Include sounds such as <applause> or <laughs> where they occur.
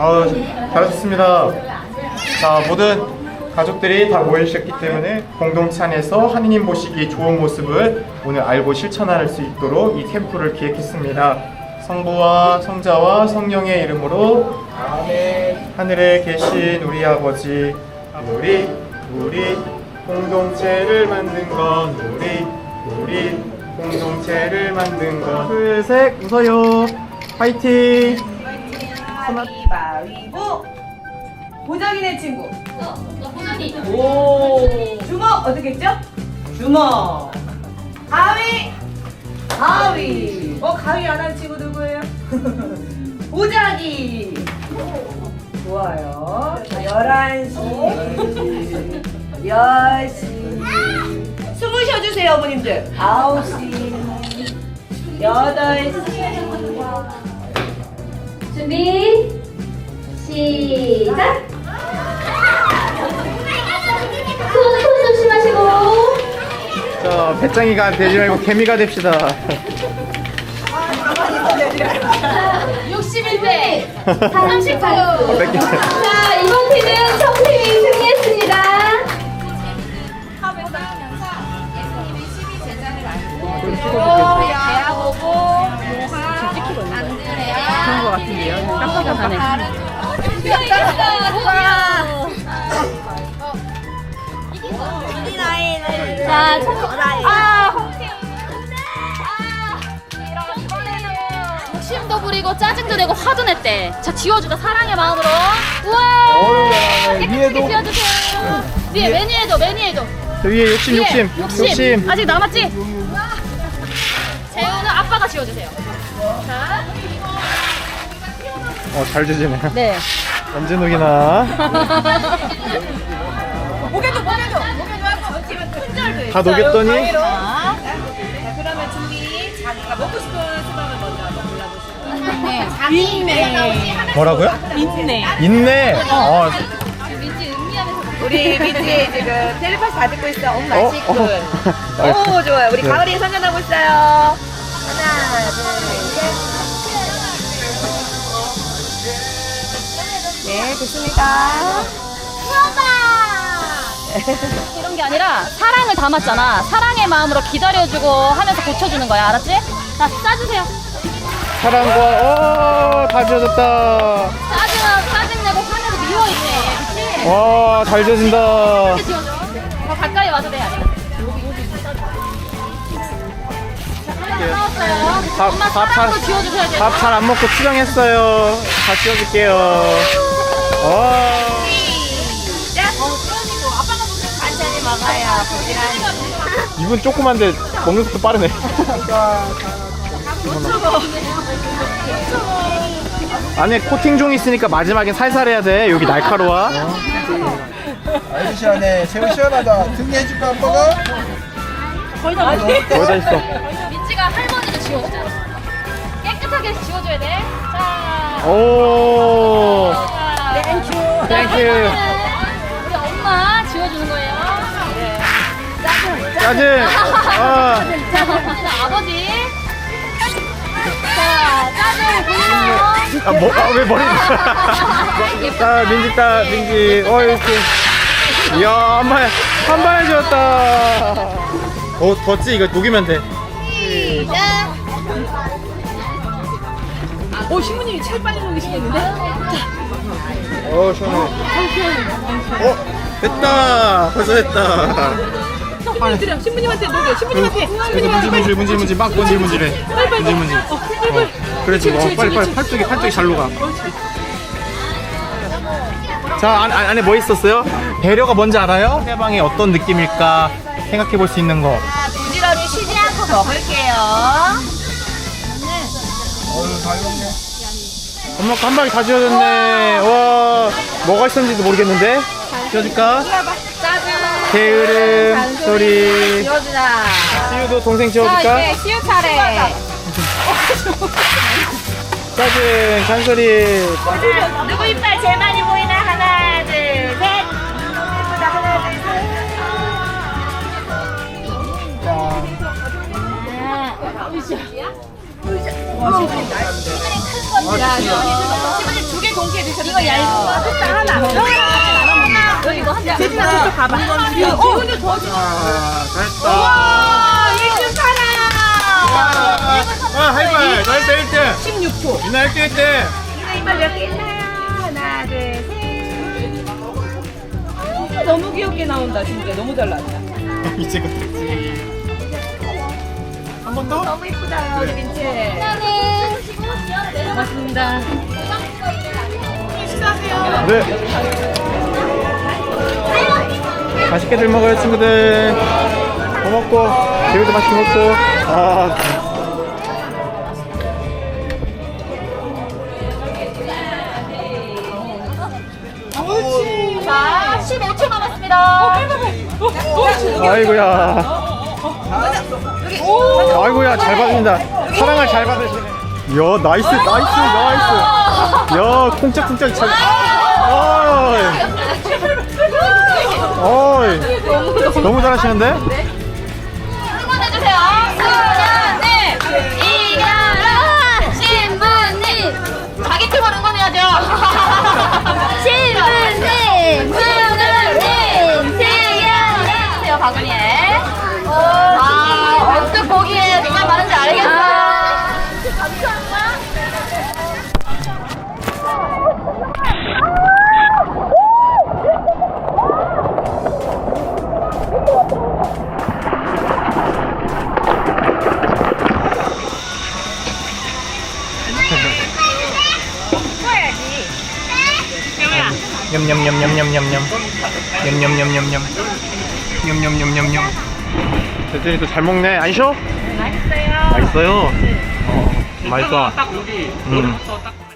아, 잘하셨습니다. 자, 모든 가족들이 다 모이셨기 때문에 공동체 안에서 하느님 보시기 좋은 모습을 오늘 알고 실천할 수 있도록 이 캠프를 기획했습니다. 성부와 성자와 성령의 이름으로 아멘. 하늘에 계신 우리 아버지, 우리 우리 공동체를 만든 건 우리 우리 공동체를 만든 건 둘 셋 웃어요. 파이팅. 가위바위보 보정이네 친구. 어, 너 호연이. 오. 주먹 어떻게 했죠? 주먹. 가위. 가위. 어 가위 안 한 친구 누구예요? <laughs> 보자기. 좋아요. 자, 11시. 10시. 숨을 쉬어주세요 어머님들. 9시. 8시 준비. 시작. 손, 손 조심하시고. 자, 배짱이가 되지 말고 개미가 됩시다. 61배. 39. 뺏기. 자, 이번 팀은 청팀이 승리했습니다. 그런 네. 자, 청, 아. 아, 욕심도 부리고 짜증도 내고 화도 냈대. 자, 지워주자 사랑의 마음으로. 우와. 깨끗하게 지워주세요. 위에 맨 위에도 맨 위에도. 저 위에 욕심, 위에, 욕심, 욕심. 아직 남았지? 재우는 아빠가 지워주세요. 자, 어, 잘 주지네. 네. <laughs> 언제 녹이나. <laughs> 목에도 목에도 목에도 하고 큰절도 다 녹였더니? 자 그러면 준비 자기가 먹고 싶은 수박을 먼저 한번 골라보시고 네 자기 인내 뭐라고요? 있네. 있네. 어, 민지 <laughs> 우리 미지 지금 텔레파시 다 듣고 있어 엄마 어? 맛있군 어. 오 좋아요 우리 네. 가을이 선전하고 있어요 하나 둘 셋 됐습니다 이런 게 아니라 사랑을 담았잖아. 사랑의 마음으로 기다려주고 하면서 고쳐주는 거야. 알았지? 자, 싸주세요. 사랑과, 어, 다 지워졌다. 짜증, 짜증내고 화내고 미워있네. 그치? 와, 잘 지워진다. 이렇게 지워줘. 더 가까이 와서 돼야 돼. 밥, 엄마 밥, 사랑도 밥. 지워주셔야 돼요. 밥 잘 안 먹고 투정했어요. 다 지워줄게요. 와. 천천히 먹어요 부지런히 이분 조그만데 먹는 속도 빠르네. 안에 코팅 종이 있으니까 마지막엔 살살 해야 돼. 여기 날카로워. 아주 시원해. 새우 시원하다. 등해줄까 한 번은? 거의 다 있어. 미치가 할머니도 지워주잖아. 깨끗하게 지워줘야 돼. 자. 오. 땡큐. 땡큐. 우리 엄마 지워주는 거예요. 짜증. 아. 자, 아버지. 자, 짜증 보이나요? 아, 뭐, 아, 왜 머리. 자, <laughs> 민지 따, 민지. 어, 이렇게. 이야, 한 번에, 한 번에 지웠다. 어, 덧지? 이거 녹이면 돼. 오, 신부님이 제일 빨리 녹이시겠는데? 어, 시원해. 어, 됐다. 벌써 됐다. 신부님 드려. 신부님한테 녹여. 신부님한테. 그래서 문질, 문질, 문질, 문질, 막 문질, 문질해. 문질, 문질. 어, 그렇지, 어, 빨리, 빨리, 팔뚝이, 팔뚝이 잘 녹아. 자, 안, 안, 안에 뭐 있었어요? 배려가 뭔지 알아요? 상대방이 어떤 느낌일까 생각해 볼 수 있는 거. 부지런히 쉬지 않고 먹을게요. 엄마 거한 방에 다 지워졌네. 와, 뭐가 있었는지도 모르겠는데. 지워줄까? 짜증 게으름, 소리. 지워주자 시우도 동생 지워줄까? 시우 차례 짜증, 잔소리. 누구 이빨 제일 많이 보이나 하나 둘셋 예쁘다 하나 둘 셋 저쪽 가봐. 어, 이거 더 줘. 아, 잘했다. 와, 1등 사랑. 아, 하이파이. 너 1등 1등. 16초. 이나 1등 1등. 이마 몇개 있나요? 하나, 둘, 셋. 아, 너무 귀엽게 나온다, 진짜. 너무 잘 나왔다. 한 번 더? 너무 이쁘다, 우리 민채. 고맙습니다. 네. 맛있게들 먹어요, 친구들. 고맙고, 재우도 맛있게 먹고. 아, 자, 15초 남았습니다. 아이고야. 아이고야, 잘 받으신다. 사랑을 잘 받으시네. 야, 나이스, 나이스, 나이스. 야, 쿵짝쿵짝 잘. 어이. 어이. 너무 잘하시는데? 냠냠냠냠냠냠냠. 냠냠냠냠냠. 냠냠냠냠냠. 대진이 또잘 먹네. 안 쉬어? 맛있어요. 맛있어요? 어, 맛있어. 음.